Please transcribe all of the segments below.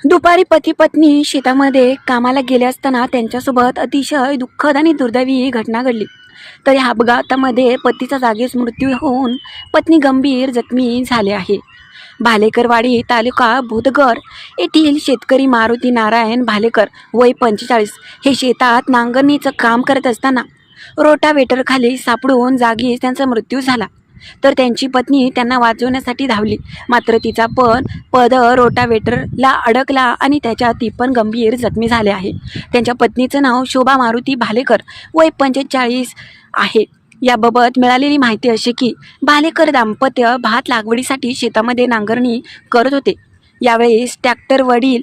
दुपारी पती पत्नी शेतामध्ये कामाला गेले असताना त्यांच्यासोबत अतिशय दुःखद आणि दुर्दैवी घटना घडली. तर या अपघातामध्ये पतीचा जागीच मृत्यू होऊन पत्नी गंभीर जखमी झाले आहे. भालेकरवाडी तालुका भूतगर येथील शेतकरी मारुती नारायण भालेकर वय पंचेचाळीस हे शेतात नांगरणीचं काम करत असताना रोटावेटरखाली सापडून जागीच त्यांचा मृत्यू झाला. तर त्यांची पत्नी त्यांना वाचवण्यासाठी धावली. मात्र तिचा पण पद रोटावेटरला अडकला आणि त्याच्या ती पण गंभीर जखमी झाले आहे. त्यांच्या पत्नीचं नाव शोभा मारुती भालेकर. वय पंचेचाळीस आहे. याबाबत मिळालेली माहिती अशी की भालेकर दाम्पत्य भात लागवडीसाठी शेतामध्ये नांगरणी करत होते. यावेळेस ट्रॅक्टर वडील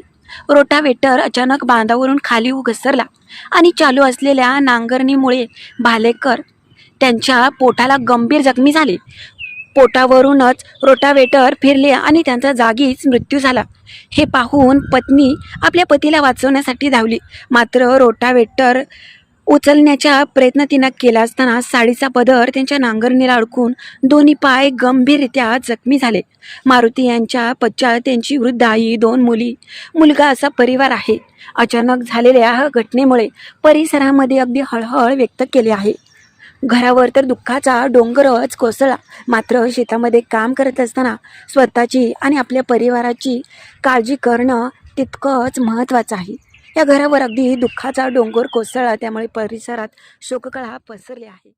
रोटावेटर अचानक बांधावरून खाली घसरला आणि चालू असलेल्या नांगरणीमुळे भालेकर त्यांच्या पोटाला गंभीर जखमी झाले. पोटावरूनच रोटावेटर फिरले आणि त्यांचा जागीच मृत्यू झाला. हे पाहून पत्नी आपल्या पतीला वाचवण्यासाठी धावली. मात्र रोटावेटर उचलण्याचा प्रयत्न तिनं केला असताना साडीचा पदर त्यांच्या नांगरणीला अडकून दोन्ही पाय गंभीररित्या जखमी झाले. मारुती यांच्या पश्चात त्यांची वृद्ध आई दोन मुली मुलगा असा परिवार आहे. अचानक झालेल्या घटनेमुळे परिसरामध्ये अगदी हळहळ व्यक्त केली आहे. घरावर तर दुःखाचा डोंगरच कोसळला मात्र शेतामध्ये काम करत असताना स्वतःची आणि आपल्या परिवाराची काळजी करणं तितकंच महत्त्वाचं आहे. या घरावर अगदी दुःखाचा डोंगर कोसळला त्यामुळे परिसरात शोककळा पसरली आहे.